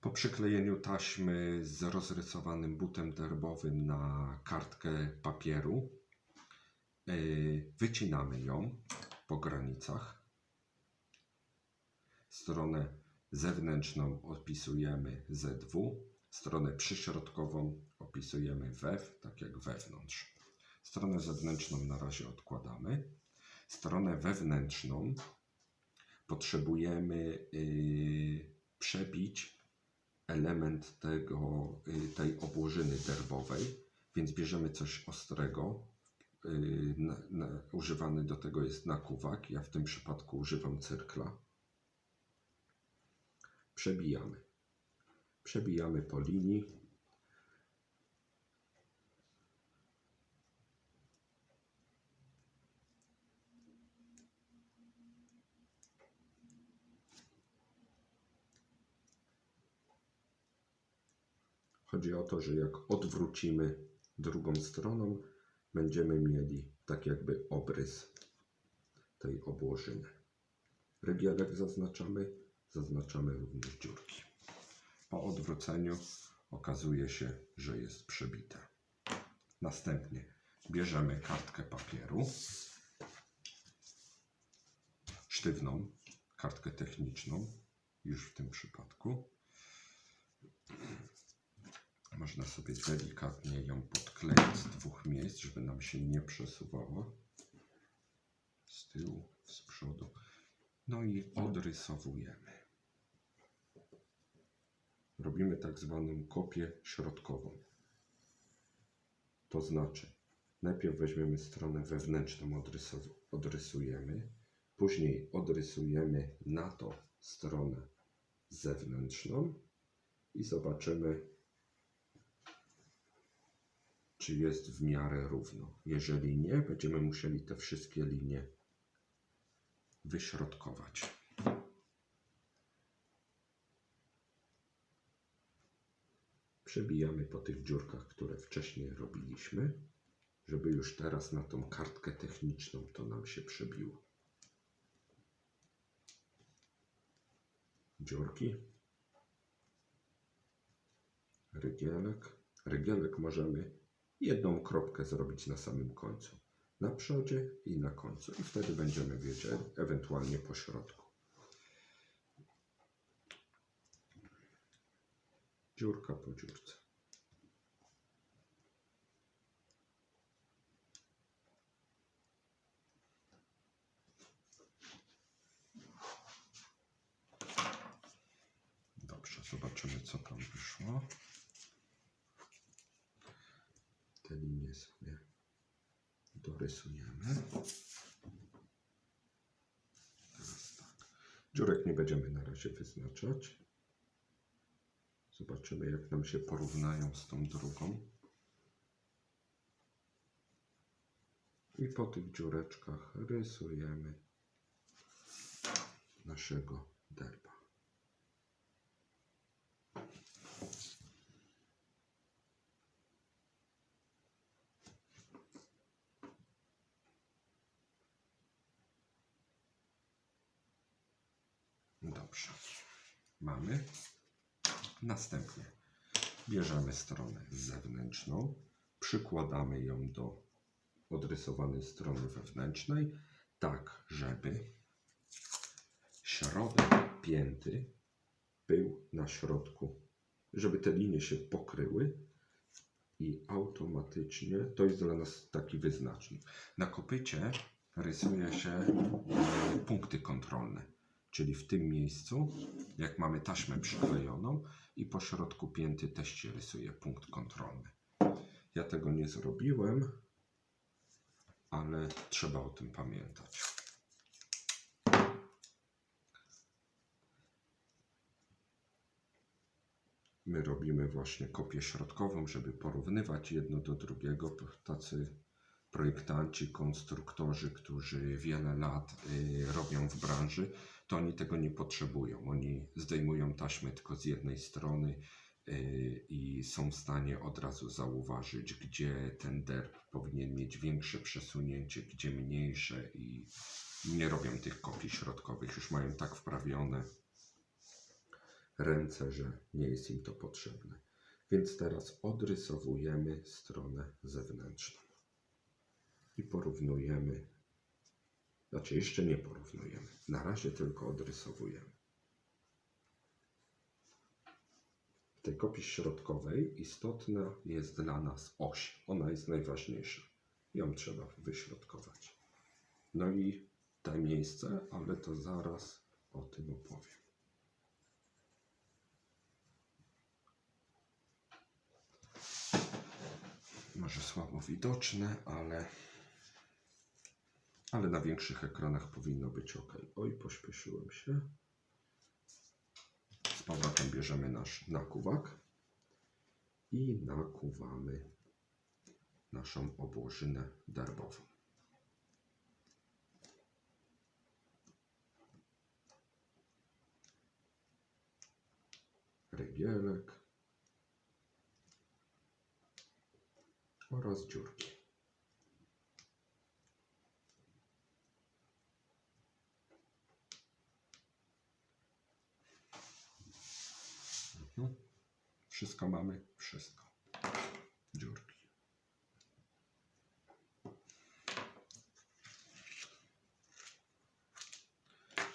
Po przyklejeniu taśmy z rozrysowanym butem derbowym na kartkę papieru yy, wycinamy ją po granicach. Stronę zewnętrzną opisujemy ZW, stronę przyśrodkową opisujemy WEW, tak jak wewnątrz. Stronę zewnętrzną na razie odkładamy. Stronę wewnętrzną potrzebujemy yy, przebić element tego, yy, tej obłożyny derbowej, więc bierzemy coś ostrego. Yy, na, na, używany do tego jest nakuwak. Ja w tym przypadku używam cyrkla. Przebijamy. Przebijamy po linii. Chodzi o to, że jak odwrócimy drugą stroną, będziemy mieli tak jakby obrys tej obłożyny. Rygielek zaznaczamy, zaznaczamy również dziurki. Po odwróceniu okazuje się, że jest przebite. Następnie bierzemy kartkę papieru, sztywną, kartkę techniczną, już w tym przypadku. Można sobie delikatnie ją podkleić z dwóch miejsc, żeby nam się nie przesuwała. Z tyłu, z przodu. No i odrysowujemy. Robimy tak zwaną kopię środkową. To znaczy, najpierw weźmiemy stronę wewnętrzną, odrysujemy, później odrysujemy na to stronę zewnętrzną i zobaczymy, czy jest w miarę równo. Jeżeli nie, będziemy musieli te wszystkie linie wyśrodkować. Przebijamy po tych dziurkach, które wcześniej robiliśmy, żeby już teraz na tą kartkę techniczną to nam się przebiło. Dziurki. Rygielek. Rygielek możemy jedną kropkę zrobić na samym końcu. Na przodzie i na końcu. I wtedy będziemy wiedzieli, ewentualnie po środku. Dziurka po dziurce. Dobrze, zobaczymy co tam wyszło. Te linie sobie dorysujemy. Teraz tak. Dziurek nie będziemy na razie wyznaczać. Zobaczymy, jak nam się porównają z tą drugą. I po tych dziureczkach rysujemy naszego derba. Dobrze. Mamy. Następnie bierzemy stronę zewnętrzną, przykładamy ją do odrysowanej strony wewnętrznej, tak żeby środek pięty był na środku, żeby te linie się pokryły i automatycznie to jest dla nas taki wyznacznik. Na kopycie rysuje się e, punkty kontrolne. Czyli w tym miejscu, jak mamy taśmę przyklejoną i po środku pięty też się rysuje punkt kontrolny. Ja tego nie zrobiłem, ale trzeba o tym pamiętać. My robimy właśnie kopię środkową, żeby porównywać jedno do drugiego. Tacy projektanci, konstruktorzy, którzy wiele lat y, robią w branży, to oni tego nie potrzebują. Oni zdejmują taśmę tylko z jednej strony y, i są w stanie od razu zauważyć, gdzie ten derb powinien mieć większe przesunięcie, gdzie mniejsze i nie robią tych kopii środkowych. Już mają tak wprawione ręce, że nie jest im to potrzebne. Więc teraz odrysowujemy stronę zewnętrzną i porównujemy. Znaczy, jeszcze nie porównujemy. Na razie tylko odrysowujemy. W tej kopii środkowej istotna jest dla nas oś. Ona jest najważniejsza. Ją trzeba wyśrodkować. No i te miejsce, ale to zaraz o tym opowiem. Może słabo widoczne, ale, ale na większych ekranach powinno być ok. Oj, pośpieszyłem się. Z powrotem bierzemy nasz nakuwak i nakuwamy naszą obłożynę darbową. Rygielek oraz dziurki. Wszystko mamy? Wszystko. Dziurki.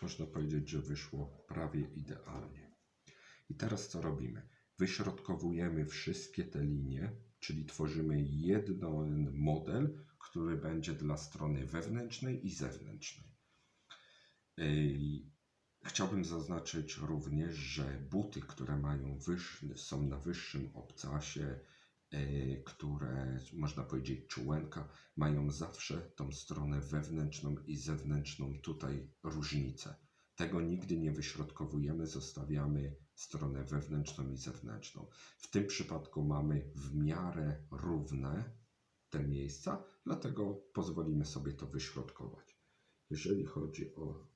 Można powiedzieć, że wyszło prawie idealnie. I teraz co robimy? Wyśrodkowujemy wszystkie te linie, czyli tworzymy jeden model, który będzie dla strony wewnętrznej i zewnętrznej. Chciałbym zaznaczyć również, że buty, które mają wyższy, są na wyższym obcasie, e, które można powiedzieć czułenka, mają zawsze tą stronę wewnętrzną i zewnętrzną tutaj różnicę. Tego nigdy nie wyśrodkowujemy, zostawiamy stronę wewnętrzną i zewnętrzną. W tym przypadku mamy w miarę równe te miejsca, dlatego pozwolimy sobie to wyśrodkować. Jeżeli chodzi o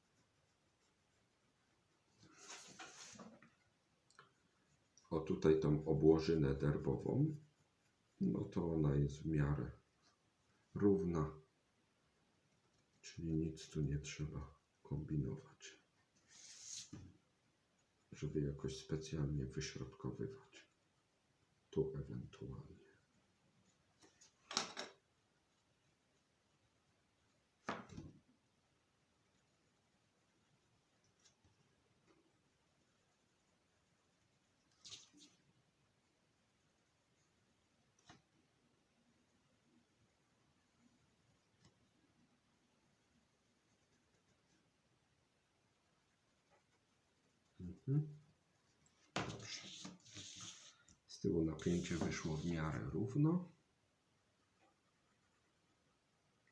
o tutaj tą obłożynę derbową, no to ona jest w miarę równa, czyli nic tu nie trzeba kombinować, żeby jakoś specjalnie wyśrodkowywać. Tu ewentualnie. Dobrze. Z tyłu napięcie wyszło w miarę równo.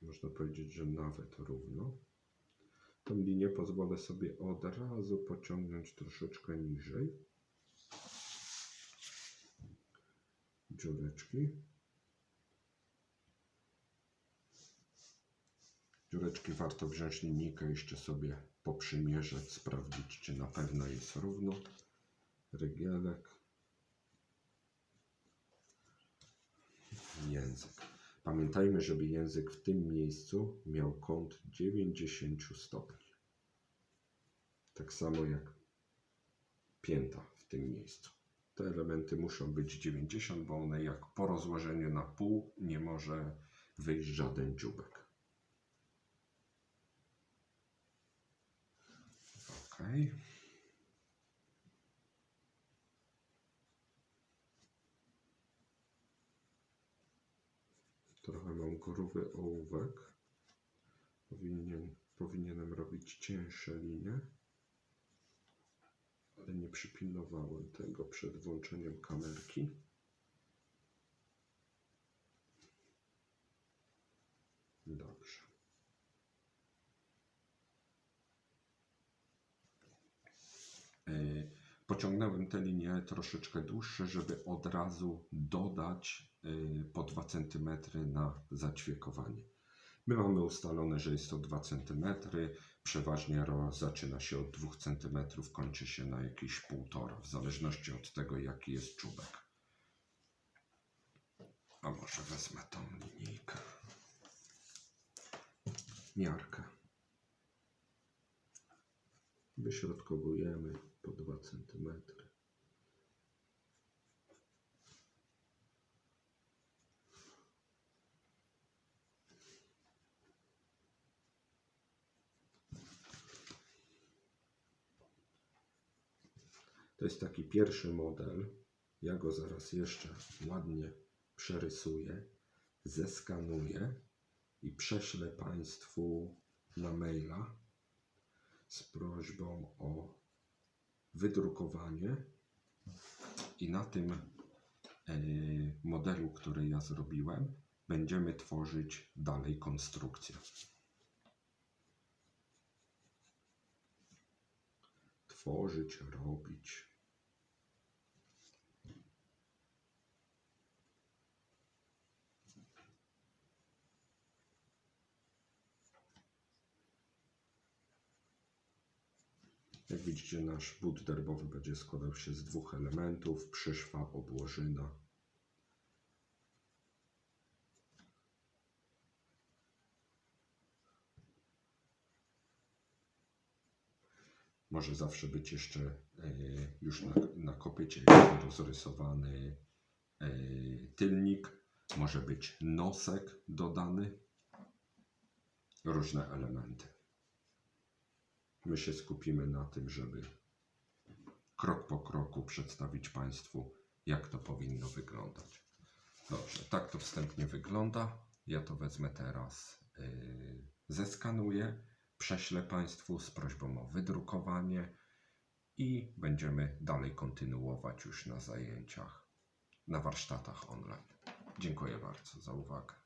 Można powiedzieć, że nawet równo. Tą linię pozwolę sobie od razu pociągnąć troszeczkę niżej. Dziureczki. Dziureczki warto wziąć linijkę, jeszcze sobie poprzymierzać, sprawdzić, czy na pewno jest równo. Rygielek. Język. Pamiętajmy, żeby język w tym miejscu miał kąt 90 stopni. Tak samo jak pięta w tym miejscu. Te elementy muszą być 90, bo one jak po rozłożeniu na pół nie może wyjść żaden dziubek. Ok. Trochę mam gruby ołówek. Powinien, powinienem robić cięższe linie. Ale nie przypilnowałem tego przed włączeniem kamerki. Dobrze. Yy, Pociągnąłem te linie troszeczkę dłuższe, żeby od razu dodać yy, po 2 cm na zaćwiekowanie. My mamy ustalone, że jest to 2 cm. Przeważnie ro zaczyna się od 2 cm, kończy się na jakieś 1,5 w zależności od tego, jaki jest czubek. A może wezmę tą linijkę. Miarkę. Wyśrodkowujemy po dwa centymetry. To jest taki pierwszy model. Ja go zaraz jeszcze ładnie przerysuję, zeskanuję i prześlę Państwu na maila z prośbą o wydrukowanie. I na tym e, modelu, który ja zrobiłem, będziemy tworzyć dalej konstrukcję. Tworzyć, robić. Jak widzicie, nasz but derbowy będzie składał się z dwóch elementów: przyszwa, obłożyna. Może zawsze być jeszcze e, już na, na kopycie rozrysowany e, tylnik. Może być nosek dodany. Różne elementy. My się skupimy na tym, żeby krok po kroku przedstawić Państwu, jak to powinno wyglądać. Dobrze, tak to wstępnie wygląda. Ja to wezmę teraz, yy, zeskanuję, prześlę Państwu z prośbą o wydrukowanie i będziemy dalej kontynuować już na zajęciach, na warsztatach online. Dziękuję bardzo za uwagę.